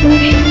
Kuya,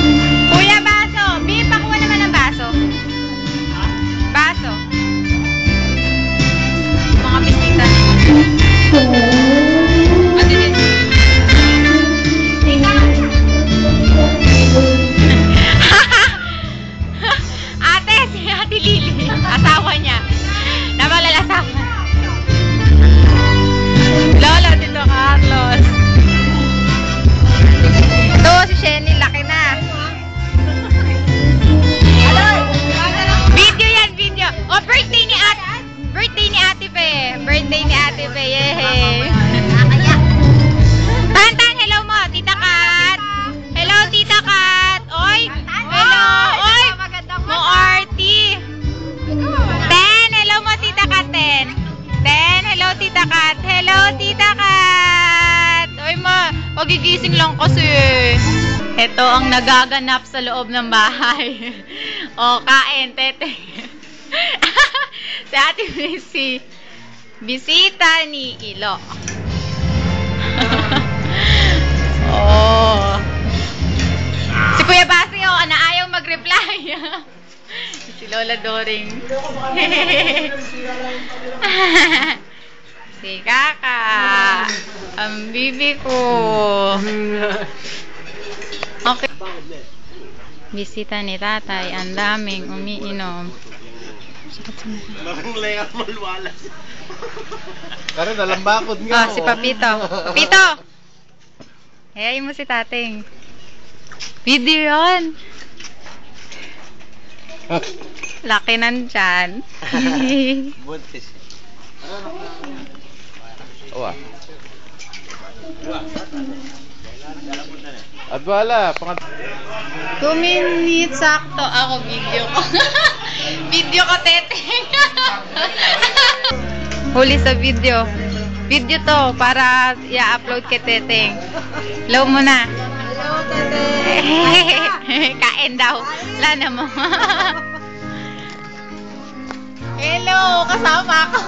Tita Kat. Hello, Tita Kat. Oy, ma, pagigising lang kasi. Ito ang nagaganap sa loob ng bahay. o, kain, tete. si Ate Missy. Bisita ni Ilo. oh. Si Kuya Basi, oh, na ayaw mag-reply. si Lola Doring. Si Kaka. Ang bibi ko. Okay. Bisita ni tatay. Ang daming umiinom. Parang layang malwalas. Pero nalambakod Oh, si Papito. Papito! Hayain mo si tating. Video yun. Laki tiyan. Buntis. Owa. At wala, pangat... Two minutes sakto. Ako, video ko. video ko, teteng. Huli sa video. Video to para i-upload kay teteng. Hello mo na. Hello, Tete. Kain daw. Lana mo. Hello, kasama ako.